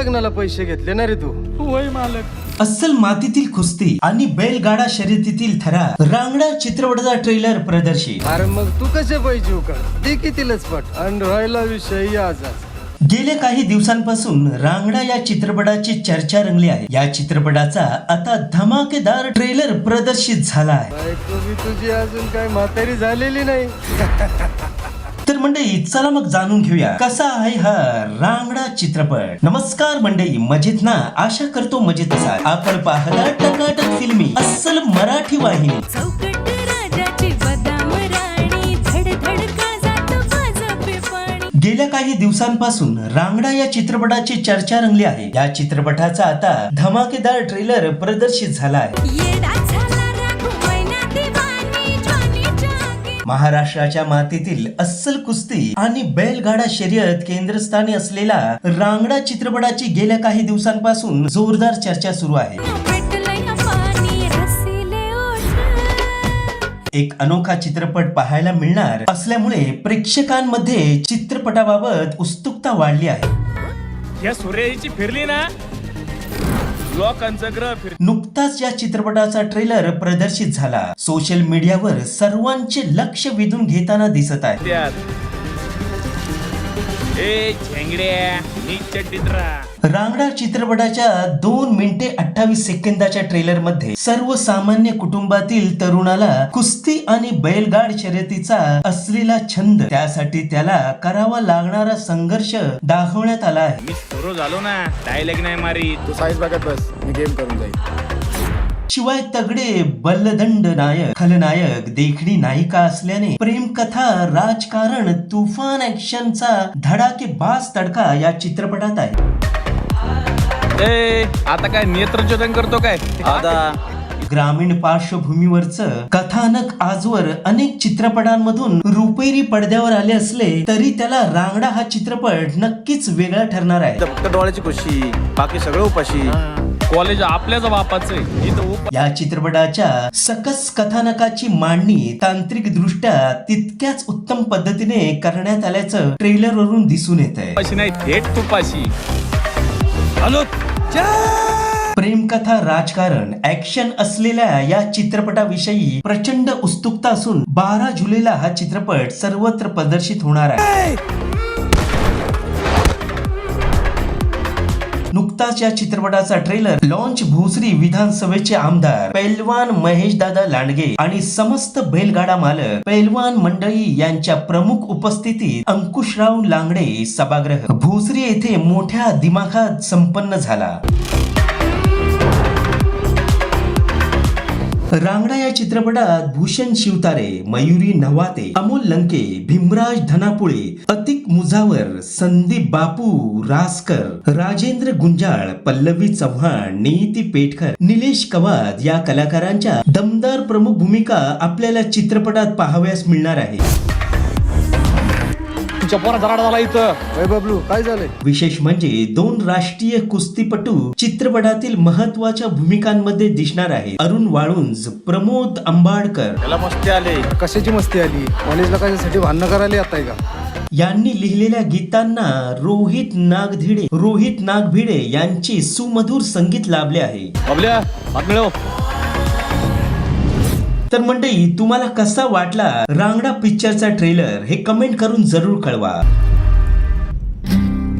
लग्नाला पैसे घेतले ना रे तू? होय मालक. अस्सल मातीतील कुस्ती आणि बैलगाडा शर्यतीतील थरा रांगडा चित्रपटाचा ट्रेलर प्रदर्शित. अरे मग तू कसे पैसे उकळ ते कितीलच पट. आणि राहिला विषय आजाच गेल्या काही दिवसांपासून रांगडा या चित्रपटाची चर्चा रंगली आहे. या चित्रपटाचा आता धमाकेदार ट्रेलर प्रदर्शित झाला आहे. तुझी अजून काय म्हातारी झालेली नाही? मंडळी चला मग जाणून घेऊया. कसा आहे हा रांगडा चित्रपट? नमस्कार मंडळी मजेत ना? आशा करतो मजेत असाल. आपण पाहता टकाटक फिल्मी अस्सल मराठी वाहिनी. गेल्या काही दिवसांपासून रांगडा या चित्रपटाची चर्चा रंगली आहे. या चित्रपटाचा आता धमाकेदार ट्रेलर प्रदर्शित झाला आहे. महाराष्ट्राच्या मातीतील अस्सल कुस्ती आणि बैलगाडा शर्यत केंद्रस्थानी असलेला रांगडा चित्रपटाची गेल्या काही दिवसांपासून जोरदार चर्चा सुरू आहे. एक अनोखा चित्रपट पाहायला मिळणार असल्यामुळे प्रेक्षकांमध्ये चित्रपटाबाबत उत्सुकता वाढली आहे. या सूर्याची फिरली ना? लोकांचं ग्रह फिर नुकताच या चित्रपटाचा ट्रेलर प्रदर्शित झाला. सोशल मीडियावर सर्वांचे लक्ष वेधून घेताना दिसत आहे. त्यात ए झेंगड्या नीच चड्डीत राहा रांगडा चित्रपटाच्या दोन मिनिटे अठ्ठावीस सेकंदाच्या ट्रेलरमध्ये सर्वसामान्य कुटुंबातील तरुणाला कुस्ती आणि बैलगाड शर्यतीचा असलेला छंद. त्यासाठी त्याला करावा लागणारा संघर्ष दाखवण्यात आला आहे. मी सुरू झालो ना. डायलॉग नाही मारी तू साईज बघत बस. मी गेम करून जाईल शिवाय तगडे बल्लदंड नायक खलनायक देखणी नायिका असल्याने प्रेमकथा राजकारण तुफान ऍक्शनचा धडाके बाज तडका या चित्रपटात आहे. ए आता काय नेत्रचोदन करतो काय? आता. ग्रामीण पार्श्वभूमीवरचं कथानक आजवर अनेक चित्रपटांमधून रुपेरी पडद्यावर आले असले तरी त्याला रांगडा हा चित्रपट नक्कीच वेगळा ठरणार आहे. डोळ्याची खुशी बाकी सगळं उपाशी. कॉलेज आपल्याच बापाचं आहे. इथं उप- या चित्रपटाच्या सकस कथानकाची मांडणी तांत्रिक दृष्ट्या तितक्याच उत्तम पद्धतीने करण्यात आल्याचं ट्रेलरवरून दिसून येत आहे. उपाशी नाही थेट तुपाशी. हॅलो प्रेमकथा राजकारण ऍक्शन असलेल्या या चित्रपटाविषयी प्रचंड उत्सुकता असून बारा जुलैला हा चित्रपट सर्वत्र प्रदर्शित होणार आहे. नुकताच या चित्रपटाचा ट्रेलर लॉन्च भोसरी विधानसभेचे आमदार पैलवान महेश दादा लांडगे आणि समस्त बैलगाडा मालक पैलवान मंडळी यांच्या प्रमुख उपस्थितीत अंकुशराव लांगडे सभागृह. भोसरी येथे मोठ्या दिमाखात संपन्न झाला. रांगडा या चित्रपटात भूषण शिवतारे मयुरी नवाते अमोल लंके भीमराज धनापुळे अतिक मुजावर संदीप बापू रासकर राजेंद्र गुंजाळ पल्लवी चव्हाण नीती पेटकर निलेश कवाद या कलाकारांच्या दमदार प्रमुख भूमिका आपल्याला चित्रपटात पाहाव्यास मिळणार आहे. तुमच्या पोरा जराडा झाला इथं. अय बबलू काय झालंय? विशेष म्हणजे दोन राष्ट्रीय कुस्तीपटू चित्रपटातील महत्त्वाच्या भूमिकांमध्ये दिसणार आहेत. अरुण वाळुंज प्रमोद आंबाडकर. त्याला मस्ती आले. कशाची मस्ती आली? कॉलेजला कशासाठी भांडणं करायला येत आहे का? यांनी लिहिलेल्या गीतांना रोहित नागधिडे रोहित नागभिडे यांचे सुमधुर संगीत लाभले आहे. बाबल्या हात मिळव. तर मंडळी तुम्हाला कसा वाटला रांगडा पिक्चरचा ट्रेलर हे कमेंट करून जरूर कळवा.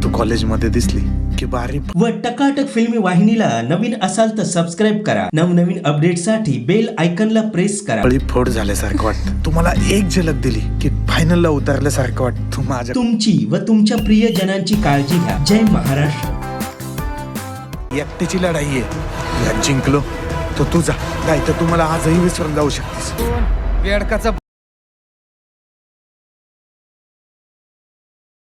तू कॉलेजमध्ये दिसली की बारी व टकाटक फिल्मी वाहिनीला नवीन असाल तर सबस्क्राईब करा. नवनवीन अपडेटसाठी बेल आयकनला प्रेस करा. पळी फोड झाल्यासारखं वाटतं तुम्हाला एक झलक दिली की फायनलला उतरल्यासारखं वाटतं तू माझ्या तुमची व तुमच्या प्रियजनांची काळजी घ्या. जय महाराष्ट्र. एकट्याची लढाई आहे. यात जिंकलो. तर तू जा नाही तर तुम्हाला आजही विसरून जाऊ शकतेस. बेडकाचा